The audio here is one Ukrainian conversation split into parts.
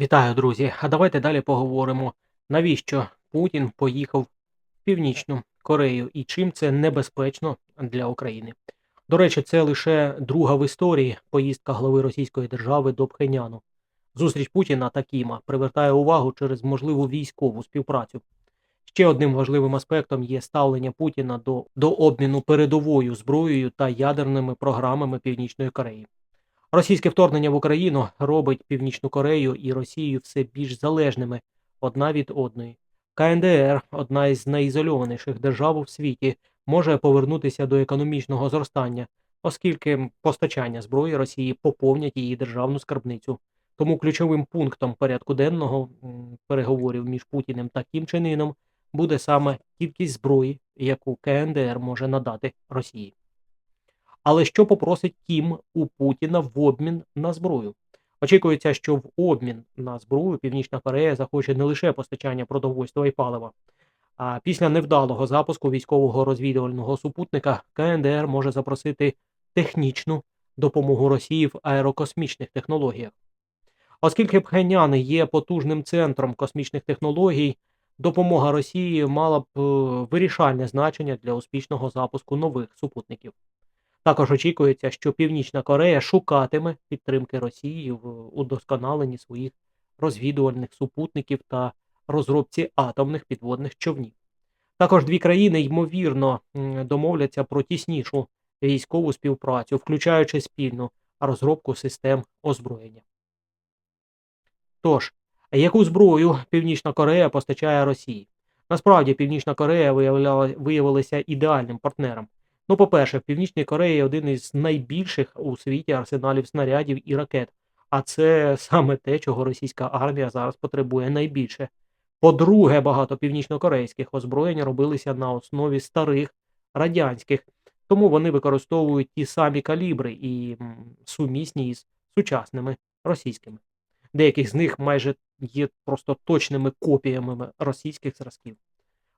Вітаю, друзі! А давайте далі поговоримо, навіщо Путін поїхав в Північну Корею і чим це небезпечно для України. До речі, це лише друга в історії поїздка глави Російської держави до Пхеняну. Зустріч Путіна та Кіма привертає увагу через можливу військову співпрацю. Ще одним важливим аспектом є ставлення Путіна до, до обміну передовою зброєю та ядерними програмами Північної Кореї. Російське вторгнення в Україну робить Північну Корею і Росію все більш залежними одна від одної. КНДР, одна із найізольованіших держав у світі, може повернутися до економічного зростання, оскільки постачання зброї Росії поповнять її державну скарбницю. Тому ключовим пунктом порядку денного переговорів між Путіним та Кім Чен Іном буде саме кількість зброї, яку КНДР може надати Росії. Але що попросить Кім у Путіна в обмін на зброю? Очікується, що в обмін на зброю Північна Корея захоче не лише постачання продовольства і палива. А після невдалого запуску військового розвідувального супутника КНДР може запросити технічну допомогу Росії в аерокосмічних технологіях. Оскільки Пхенян є потужним центром космічних технологій, допомога Росії мала б е, вирішальне значення для успішного запуску нових супутників. Також очікується, що Північна Корея шукатиме підтримки Росії в удосконаленні своїх розвідувальних супутників та розробці атомних підводних човнів. Також дві країни ймовірно домовляться про тіснішу військову співпрацю, включаючи спільну розробку систем озброєння. Тож, яку зброю Північна Корея постачає Росії? Насправді Північна Корея виявилася ідеальним партнером. Ну, по-перше, в Північній Кореї один із найбільших у світі арсеналів снарядів і ракет. А це саме те, чого російська армія зараз потребує найбільше. По-друге, багато північнокорейських озброєнь робилися на основі старих радянських, тому вони використовують ті самі калібри і сумісні із сучасними російськими. Деяких з них майже є просто точними копіями російських зразків.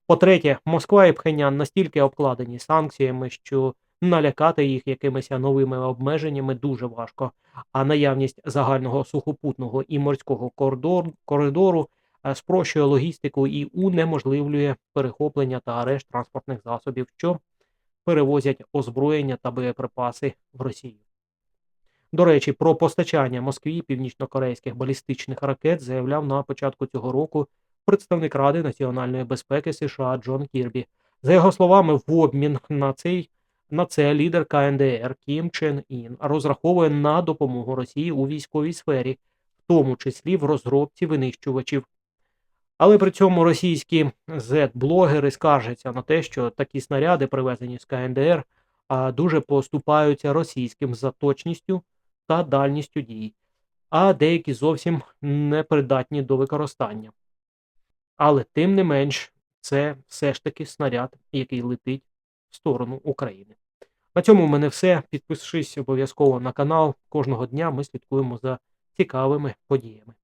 По-третє, Москва і Пхенян настільки обкладені санкціями, що налякати їх якимись новими обмеженнями дуже важко, а наявність загального сухопутного і морського коридор, коридору е, спрощує логістику і унеможливлює перехоплення та арешт транспортних засобів, що перевозять озброєння та боєприпаси в Росію. До речі, про постачання Москві північнокорейських балістичних ракет заявляв на початку цього року представник Ради національної безпеки США Джон Кірбі. За його словами, в обмін на цей на це лідер КНДР Кім Чен Ін розраховує на допомогу Росії у військовій сфері, в тому числі в розробці винищувачів. Але при цьому російські Z-блогери скаржаться на те, що такі снаряди, привезені з КНДР, дуже поступаються російським за точністю та дальністю дій, а деякі зовсім не придатні до використання. Але тим не менш, це все ж таки снаряд, який летить в сторону України. На цьому в мене все. Підпишись обов'язково на канал. Кожного дня ми слідкуємо за цікавими подіями.